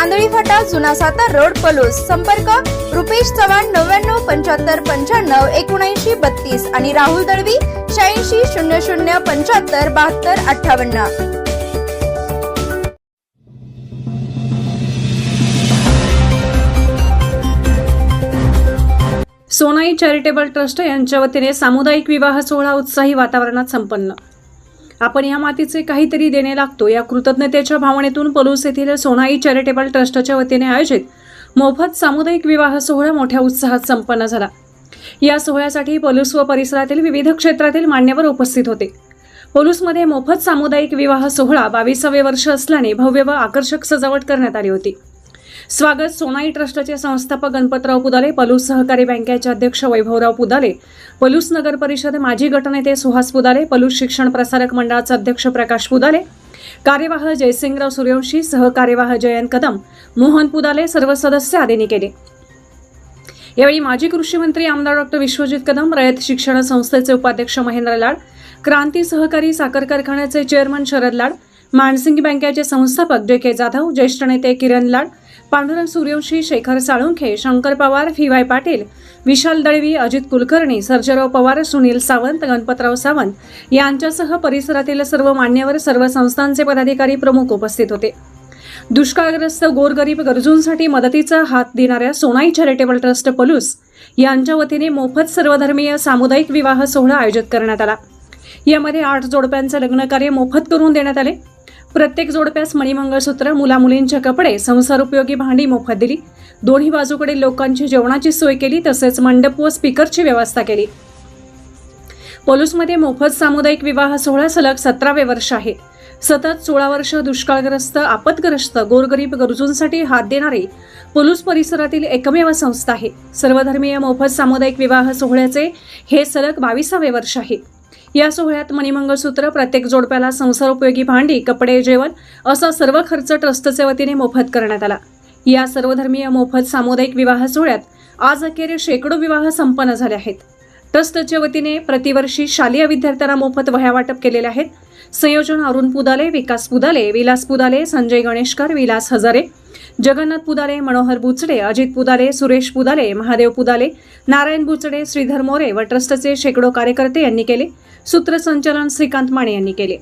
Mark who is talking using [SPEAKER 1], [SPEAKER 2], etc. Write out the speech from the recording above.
[SPEAKER 1] Andhali फाटा जुना Satara road Palus. संपर्क रुपेश चव्हाण नव्याण्णव पंच्याहत्तर पंच्याण्णव एकोणऐंशी बत्तीस आणि राहुल दळवी शहाऐंशी शून्य शून्य पंच्याहत्तर बहात्तर अठ्ठावन्न.
[SPEAKER 2] सोनाई चॅरिटेबल ट्रस्ट यांच्या वतीने सामुदायिक विवाह सोहळा उत्साही वातावरणात संपन्न. आपण या मातीचे काहीतरी देणे लागतो. या कृतज्ञतेच्या भावनेतून पलूस येथील सोनाई चॅरिटेबल ट्रस्टच्या वतीने आयोजित मोफत सामुदायिक विवाह सोहळा मोठ्या उत्साहात संपन्न झाला. या सोहळ्यासाठी पलूस व परिसरातील विविध क्षेत्रातील मान्यवर उपस्थित होते. पलूसमध्ये मोफत सामुदायिक विवाह सोहळा बावीसावे वर्ष असल्याने भव्य व आकर्षक सजावट करण्यात आली होती. स्वागत सोनाई ट्रस्टचे संस्थापक गणपतराव पुदाले पलूस सहकारी बँकेचे अध्यक्ष वैभवराव पुदाले पलूस नगर परिषद माजी गटनेते सुहास पुदाले पलूस शिक्षण प्रसारक मंडळाचे अध्यक्ष प्रकाश पुदाले कार्यवाह जयसिंगराव सूर्यवंशी सहकार्यवाह जयंत कदम मोहन पुदाले सर्व सदस्य आदींनी केले. यावेळी माजी कृषी मंत्री आमदार डॉक्टर विश्वजित कदम रयत शिक्षण संस्थेचे उपाध्यक्ष महेंद्र लाड क्रांती सहकारी साखर कारखान्याचे चेअरमन शरद लाड मानसिंग बँकेचे संस्थापक जे के जाधव ज्येष्ठ नेते किरण लाड पांडुरंग सूर्यवंशी शेखर साळुंखे शंकर पवार फी वाय पाटील विशाल दळवी अजित कुलकर्णी सर्जराव पवार सुनील सावंत गणपतराव सावंत यांच्यासह परिसरातील सर्व मान्यवर सर्व संस्थांचे पदाधिकारी प्रमुख उपस्थित होते. दुष्काळग्रस्त गोरगरीब गरजूंसाठी मदतीचा हात देणाऱ्या सोनाई चॅरिटेबल ट्रस्ट पलूस यांच्या वतीने मोफत सर्वधर्मीय सामुदायिक विवाह सोहळा आयोजित करण्यात आला. यामध्ये आठ जोडप्यांचे लग्नकार्य मोफत करून देण्यात आले. प्रत्येक जोडप्यास मणिमंगळसूत्र मुलामुलींचे कपडे संसार उपयोगी भांडी मोफत दिली. दोन्ही बाजूकडे लोकांची जेवणाची सोय केली तसेच मंडप व स्पीकरची व्यवस्था केली. पोलूसमध्ये मोफत सामुदायिक विवाह सोहळा सलग सतरावे वर्ष आहे. सतत सोळा वर्ष दुष्काळग्रस्त आपतग्रस्त गोरगरीब गरजूंसाठी हात देणारी पोलूस परिसरातील एकमेव संस्था आहे. सर्वधर्मीय मोफत सामुदायिक विवाह सोहळ्याचे हे सलग बावीसावे वर्ष आहे. या सोहळ्यात मणिमंगळसूत्र प्रत्येक जोडप्याला संसारोपयोगी भांडी कपडे जेवण असा सर्व खर्च ट्रस्टच्या वतीने मोफत करण्यात आला. या सर्वधर्मीय मोफत सामुदायिक विवाह सोहळ्यात आज अखेर शेकडो विवाह संपन्न झाले आहेत. ट्रस्टच्या वतीने प्रतिवर्षी शालेय विद्यार्थ्यांना मोफत वह्या वाटप केलेले आहेत. संयोजन अरुण पुदाले विकास पुदाले विलास पुदाले संजय गणेशकर विलास हजारे जगन्नाथ पुदाले मनोहर बुचडे अजित पुदाले सुरेश पुदाले महादेव पुदाले नारायण बुचडे श्रीधर मोरे व ट्रस्टचे शेकडो कार्यकर्ते यांनी केले. सूत्रसंचालन श्रीकांत माने यांनी केले.